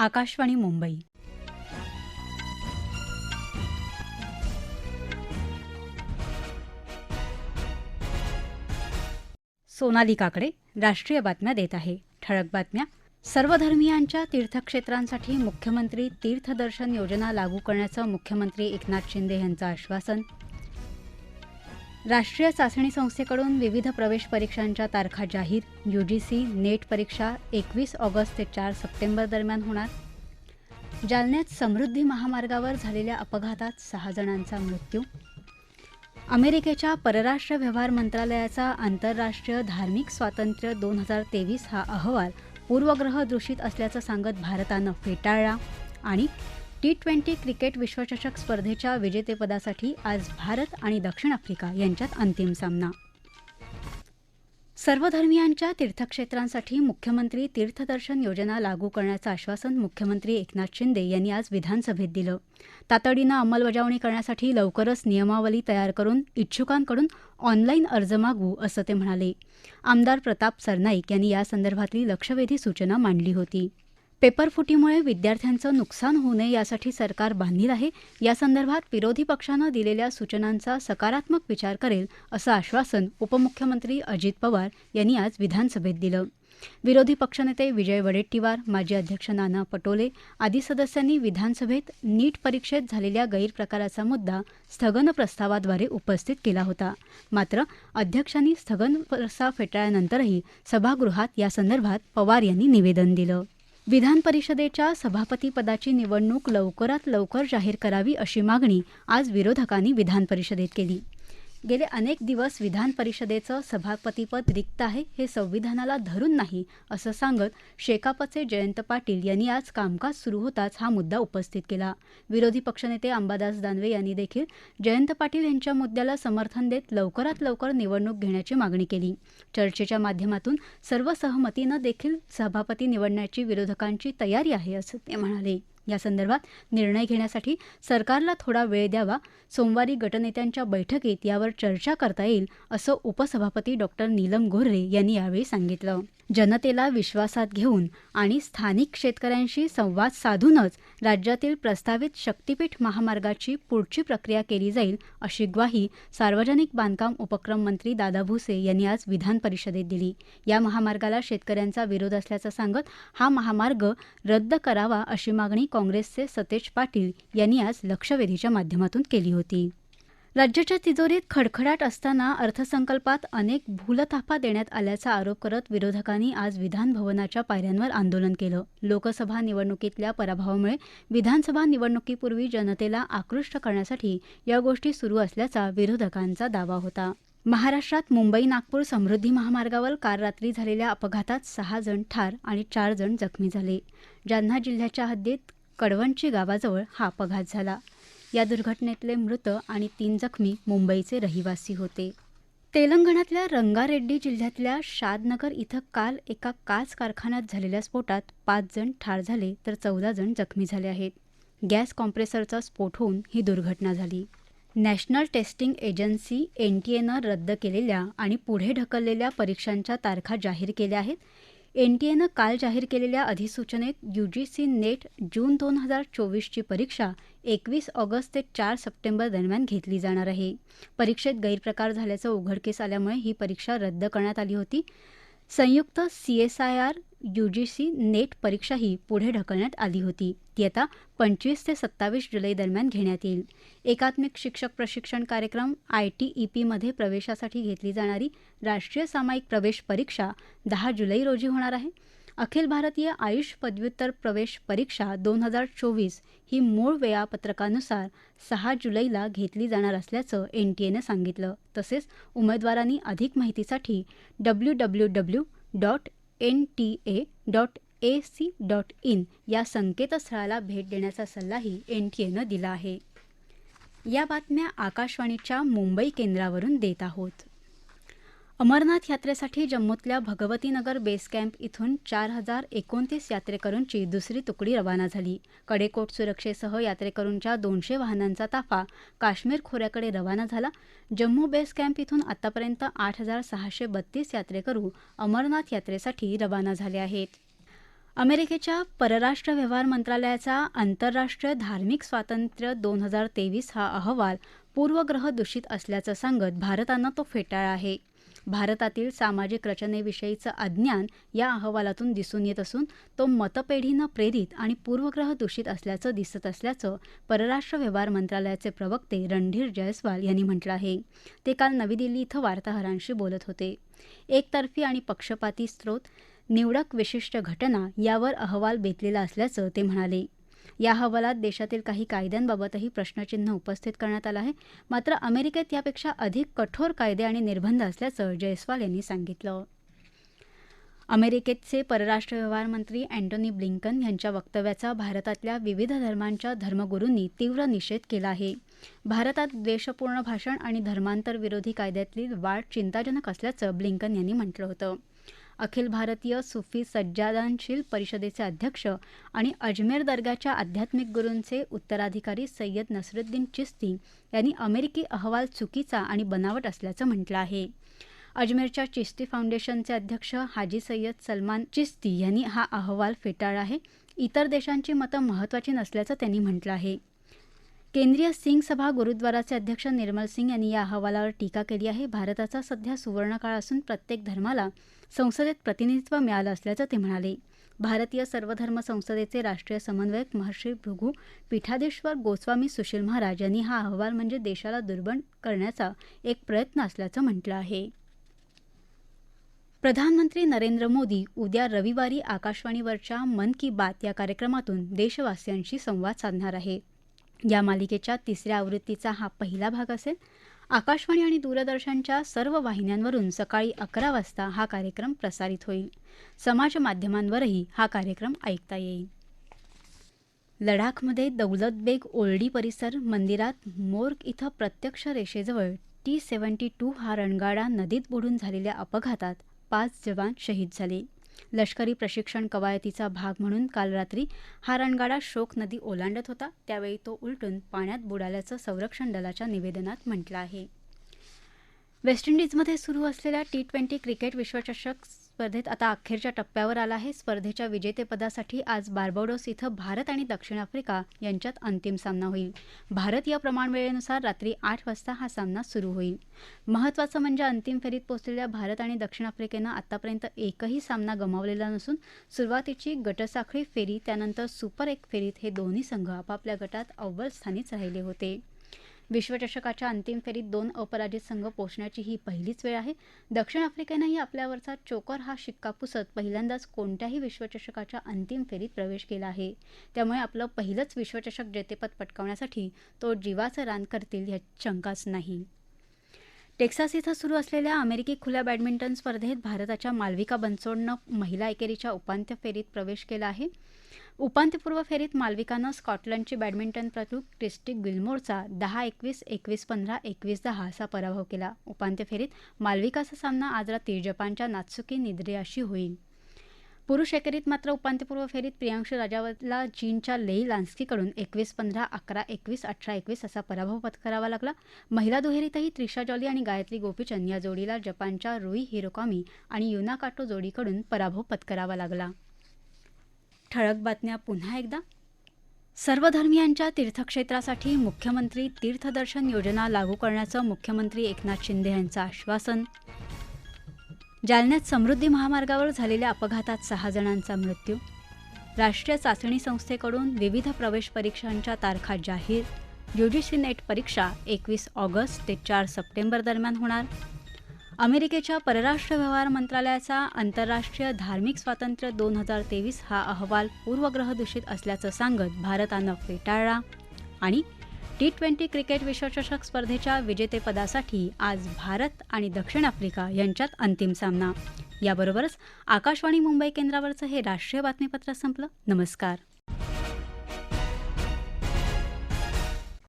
आकाशवाणी मुंबई. सोनाली काकडे राष्ट्रीय बातम्या देत आहे. ठळक बातम्या. सर्वधर्मियांच्या तीर्थक्षेत्रांसाठी मुख्यमंत्री तीर्थदर्शन योजना लागू करण्याचं मुख्यमंत्री एकनाथ शिंदे यांचं आश्वासन राष्ट्रीय चाचणी संस्थेकडून विविध प्रवेश परीक्षांच्या तारखा जाहीर यूजीसी नेट परीक्षा एकवीस ऑगस्ट ते चार सप्टेंबर दरम्यान होणार. जालन्यात समृद्धी महामार्गावर झालेल्या अपघातात सहा जणांचा मृत्यू. अमेरिकेच्या परराष्ट्र व्यवहार मंत्रालयाचा आंतरराष्ट्रीय धार्मिक स्वातंत्र्य दोन हजार तेवीस हा अहवाल पूर्वग्रह दूषित असल्याचं सांगत भारतानं फेटाळला आणि टी ट्वेंटी क्रिकेट विश्वचषक स्पर्धेच्या विजेतेपदासाठी आज भारत आणि दक्षिण आफ्रिका यांच्यात अंतिम सामना. सर्वधर्मियांच्या तीर्थक्षेत्रांसाठी मुख्यमंत्री तीर्थदर्शन योजना लागू करण्याचं आश्वासन मुख्यमंत्री एकनाथ शिंदे यांनी आज विधानसभेत दिलं. तातडीनं अंमलबजावणी करण्यासाठी लवकरच नियमावली तयार करून इच्छुकांकडून ऑनलाईन अर्ज मागवू असं ते म्हणाले. आमदार प्रताप सरनाईक यांनी यासंदर्भातली लक्षवेधी सूचना मांडली होती. पेपरफुटीमुळे विद्यार्थ्यांचं नुकसान होऊ नये यासाठी सरकार बांधील आहे. यासंदर्भात विरोधी पक्षानं दिलेल्या सूचनांचा सकारात्मक विचार करेल असं आश्वासन उपमुख्यमंत्री अजित पवार यांनी आज विधानसभेत दिलं. विरोधी पक्षनेते विजय वडेट्टीवार माजी अध्यक्ष नाना पटोले आदी सदस्यांनी विधानसभेत नीट परीक्षेत झालेल्या गैरप्रकाराचा मुद्दा स्थगन प्रस्तावाद्वारे उपस्थित केला होता. मात्र अध्यक्षांनी स्थगन प्रस्ताव फेटाळल्यानंतरही सभागृहात यासंदर्भात पवार यांनी निवेदन दिलं. विधान परिषदेच्या सभापतीपदाची निवडणूक लवकरात लवकर जाहीर करावी अशी मागणी आज विरोधकांनी विधान परिषदेत केली. गेले अनेक दिवस विधान परिषदेचं सभापतीपद रिक्त आहे हे संविधानाला धरून नाही असं सांगत शेकापचे जयंत पाटील यांनी आज कामकाज सुरू होताच हा मुद्दा उपस्थित केला. विरोधी पक्षनेते अंबादास दानवे यांनी देखील जयंत पाटील यांच्या मुद्द्याला समर्थन देत लवकरात लवकर निवडणूक घेण्याची मागणी केली. चर्चेच्या माध्यमातून सर्व सहमतीनं देखील सभापती निवडण्याची विरोधकांची तयारी आहे असं ते म्हणाले. यासंदर्भात निर्णय घेण्यासाठी सरकारला थोडा वेळ द्यावा सोमवारी गटनेत्यांच्या बैठकीत यावर चर्चा करता येईल असं उपसभापती डॉक्टर नीलम गोऱ्हे यांनी यावेळी सांगितलं. जनतेला विश्वासात घेऊन आणि स्थानिक शेतकऱ्यांशी संवाद साधूनच राज्यातील प्रस्तावित शक्तीपीठ महामार्गाची पुढची प्रक्रिया केली जाईल अशी ग्वाही सार्वजनिक बांधकाम उपक्रम मंत्री दादा भुसे यांनी आज विधान परिषदेत दिली. या महामार्गाला शेतकऱ्यांचा विरोध असल्याचं सांगत हा महामार्ग रद्द करावा अशी मागणी काँग्रेसचे सतेज पाटील यांनी आज लक्षवेधीच्या माध्यमातून केली होती. राज्याच्या तिजोरीत खडखडाट असताना अर्थसंकल्पात अनेक भूलथापा देण्यात आल्याचा आरोप करत विरोधकांनी आज विधानभवनाच्या पायऱ्यांवर आंदोलन केलं. लोकसभा निवडणुकीतल्या पराभवामुळे विधानसभा निवडणुकीपूर्वी जनतेला आकृष्ट करण्यासाठी या गोष्टी सुरू असल्याचा विरोधकांचा दावा होता. महाराष्ट्रात मुंबई नागपूर समृद्धी महामार्गावर काल रात्री झालेल्या अपघातात सहा जण ठार आणि चार जण जखमी झाले. जालना जिल्ह्याच्या हद्दीत कडवंची गावाजवळ हा अपघात झाला. या दुर्घटनेतले मृत आणि तीन जखमी मुंबईचे रहिवासी होते. तेलंगणातल्या रंगारेड्डी जिल्ह्यातल्या शादनगर इथं काल एका काच कारखान्यात झालेल्या स्फोटात पाच जण ठार झाले तर चौदा जण जखमी झाले आहेत. गॅस कॉम्प्रेसरचा स्फोट होऊन ही दुर्घटना झाली. National testing agency N T एनं रद्द केलेल्या आणि पुढे ढकललेल्या परीक्षांच्या तारखा जाहीर केल्या आहेत. एन टी काल जाहीर केलेल्या अधिसूचनेत यू जी सी नेट जून दोन हजार चोवीसची परीक्षा एकवीस ऑगस्ट ते चार सप्टेंबर दरम्यान घेतली जाणार आहे. परीक्षेत गैरप्रकार झाल्याचं उघडकीस आल्यामुळे ही परीक्षा रद्द करण्यात आली होती. संयुक्त C S I R U G C NET परीक्षाही पुढे ढकलण्यात आली होती. ती आता पंचवीस ते सत्तावीस जुलै दरम्यान घेण्यात येईल. एकात्मिक शिक्षक प्रशिक्षण कार्यक्रम आय टी ई पीमध्ये प्रवेशासाठी घेतली जाणारी राष्ट्रीय सामायिक प्रवेश परीक्षा दहा जुलै रोजी होणार आहे. अखिल भारतीय आयुष पदव्युत्तर प्रवेश परीक्षा दोन हजार चोवीस ही मूळ वेळापत्रकानुसार सहा जुलैला घेतली जाणार असल्याचं एन टी एनं सांगितलं. तसेच उमेदवारांनी अधिक माहितीसाठी W W W dot N T A dot A C dot in या संकेतस्थळाला भेट देण्याचा सल्लाही एन टी एनं दिला आहे. या बातम्या आकाशवाणीच्या मुंबई केंद्रावरून देत आहोत. अमरनाथ यात्रेसाठी जम्मूतल्या भगवतीनगर बेस कॅम्प इथून चार हजार एकोणतीस यात्रेकरूंची दुसरी तुकडी रवाना झाली. कडेकोट सुरक्षेसह यात्रेकरूंच्या दोनशे वाहनांचा ताफा काश्मीर खोऱ्याकडे रवाना झाला. जम्मू बेस कॅम्प इथून आतापर्यंत आठ हजार सहाशे बत्तीस यात्रेकरू अमरनाथ यात्रेसाठी रवाना झाले आहेत. अमेरिकेच्या परराष्ट्र व्यवहार मंत्रालयाचा आंतरराष्ट्रीय धार्मिक स्वातंत्र्य दोन हजार तेवीस हा अहवाल पूर्वग्रह दूषित असल्याचं सांगत भारतानं तो फेटाळला आहे. भारतातील सामाजिक रचनेविषयीचं अज्ञान या अहवालातून दिसून येत असून तो मतपेढीनं प्रेरित आणि पूर्वग्रह दूषित असल्याचं दिसत असल्याचं परराष्ट्र व्यवहार मंत्रालयाचे प्रवक्ते रणधीर जयस्वाल यांनी म्हटलं आहे. ते काल नवी दिल्ली इथं वार्ताहरांशी बोलत होते. एकतर्फी आणि पक्षपाती स्रोत निवडक विशिष्ट घटना यावर अहवाल बेतलेला असल्याचं ते म्हणाले. या अहवालात देशातील काही कायद्यांबाबतही प्रश्नचिन्ह उपस्थित करण्यात आलं आहे. मात्र अमेरिकेत यापेक्षा अधिक कठोर कायदे आणि निर्बंध असल्याचं जयस्वाल यांनी सांगितलं. अमेरिकेचे परराष्ट्र व्यवहार मंत्री अँटोनी ब्लिंकन यांच्या वक्तव्याचा भारतातल्या विविध धर्मांच्या धर्मगुरूंनी तीव्र निषेध केला आहे. भारतात द्वेषपूर्ण भाषण आणि धर्मांतर विरोधी कायद्यातली वाढ चिंताजनक असल्याचं ब्लिंकन यांनी म्हटलं होतं. अखिल भारतीय सुफी सज्जादानशील परिषदेचे अध्यक्ष आणि अजमेर दर्ग्याच्या आध्यात्मिक गुरूंचे उत्तराधिकारी सय्यद नसरुद्दीन चिस्ती यांनी अमेरिकी अहवाल चुकीचा आणि बनावट असल्याचं म्हटलं आहे. अजमेरच्या चिस्ती फाउंडेशनचे अध्यक्ष हाजी सय्यद सलमान चिस्ती यांनी हा अहवाल फेटाळला आहे. इतर देशांची मतं महत्त्वाची नसल्याचं त्यांनी म्हटलं आहे. केंद्रीय सिंग सभा गुरुद्वाराचे अध्यक्ष निर्मल सिंग यांनी या अहवालावर टीका केली आहे. भारताचा सध्या सुवर्णकाळ असून प्रत्येक धर्माला संसदेत प्रतिनिधित्व मिळालं असल्याचं ते म्हणाले. भारतीय सर्वधर्म संसदेचे राष्ट्रीय समन्वयक महर्षी भृगू पीठाधीश्वर गोस्वामी सुशील महाराज यांनी हा अहवाल म्हणजे देशाला दुर्बळ करण्याचा एक प्रयत्न असल्याचं म्हटलं आहे. प्रधानमंत्री नरेंद्र मोदी उद्या रविवारी आकाशवाणीवरच्या मन की बात या कार्यक्रमातून देशवासियांशी संवाद साधणार आहे या मालिकेच्या तिसऱ्या आवृत्तीचा हा पहिला भाग असेल. आकाशवाणी आणि दूरदर्शनच्या सर्व वाहिन्यांवरून सकाळी अकरा वाजता हा कार्यक्रम प्रसारित होईल. समाज माध्यमांवरही हा कार्यक्रम ऐकता येईल. लडाखमध्ये दौलत बेग ओल्डी परिसर मंदिरात मोर्ग इथं प्रत्यक्ष रेषेजवळ टी सेवन्टी टू हा रणगाडा नदीत बुडून झालेल्या अपघातात पाच जवान शहीद झाले. लष्करी प्रशिक्षण कवायतीचा भाग म्हणून काल रात्री हा रणगाडा शोक नदी ओलांडत होता. त्यावेळी तो उलटून पाण्यात बुडाल्याचं संरक्षण दलाच्या निवेदनात म्हटलं आहे. वेस्ट इंडिजमध्ये सुरू असलेल्या टी ट्वेंटी क्रिकेट विश्वचषक स्पर्धेत आता अखेरच्या टप्प्यावर आला आहे. स्पर्धेच्या विजेतेपदासाठी आज बार्बाडोस इथं भारत आणि दक्षिण आफ्रिका यांच्यात अंतिम सामना होईल. भारत या प्रमाणवेळेनुसार रात्री आठ वाजता हा सामना सुरू होईल. महत्त्वाचं म्हणजे अंतिम फेरीत पोहोचलेल्या भारत आणि दक्षिण आफ्रिकेनं आतापर्यंत एकही सामना गमावलेला नसून सुरुवातीची गटसाखळी फेरी त्यानंतर सुपर एक फेरीत हे दोन्ही संघ आपापल्या गटात अव्वल स्थानीच राहिले होते. विश्वचषकाच्या अंतिम फेरीत दोन अपराजित संघ पोचण्याची ही पहिलीच वेळ आहे. दक्षिण आफ्रिकेनंही आपल्यावरचा चोकर हा शिक्का पुसत पहिल्यांदाच कोणत्याही विश्वचषकाच्या अंतिम फेरीत प्रवेश केला आहे. त्यामुळे आपलं पहिलंच विश्वचषक जेतेपद पटकावण्यासाठी तो जीवाचं रान करतील यात शंकाच नाही. टेक्सास इथं सुरू असलेल्या अमेरिकी खुल्या बॅडमिंटन स्पर्धेत भारताच्या मालविका बनसोडनं महिला एकेरीच्या उपांत्य फेरीत प्रवेश केला आहे. उपांत्यपूर्व फेरीत मालविकानं स्कॉटलंडची बॅडमिंटनपटू क्रिस्टी गिलमोरचा दहा एकवीस एकवीस पंधरा एकवीस दहा असा पराभव केला. उपांत्य फेरीत मालविकाचा सामना आज रात्री जपानच्या नात्सुकी निद्रियाशी होईल. पुरुष एकेरीत मात्र उपांत्यपूर्व फेरीत प्रियांशू राजावतला चीनच्या लेई लान्स्कीकडून एकवीस पंधरा अकरा एकवीस अठरा एकवीस असा पराभव पत्करावा लागला. महिला दुहेरीतही त्रिशा जॉली आणि गायत्री गोपीचंद या जोडीला जपानच्या रुई हिरोकॉमी आणि युना काटो जोडीकडून पराभव पत्करावा लागला. ठळक बातम्या पुन्हा एकदा. सर्वधर्मियांच्या तीर्थक्षेत्रासाठी मुख्यमंत्री तीर्थदर्शन योजना लागू करण्याचं मुख्यमंत्री एकनाथ शिंदे यांचं आश्वासन जालन्यात समृद्धी महामार्गावर झालेल्या अपघातात सहा जणांचा मृत्यू. राष्ट्रीय चाचणी संस्थेकडून विविध प्रवेश परीक्षांच्या तारखा जाहीर. युजीसी नेट परीक्षा एकवीस ऑगस्ट ते चार सप्टेंबर दरम्यान होणार. अमेरिकेच्या परराष्ट्र व्यवहार मंत्रालयाचा आंतरराष्ट्रीय धार्मिक स्वातंत्र्य दोन हजार तेवीस हा अहवाल पूर्वग्रहदूषित असल्याचं सांगत भारतानं फेटाळला. आणि टी ट्वेंटी क्रिकेट विश्वचषक स्पर्धेच्या विजेतेपदासाठी आज भारत आणि दक्षिण आफ्रिका यांच्यात अंतिम सामना. याबरोबरच आकाशवाणी मुंबई केंद्रावरचं हे राष्ट्रीय बातमीपत्र संपलं. नमस्कार.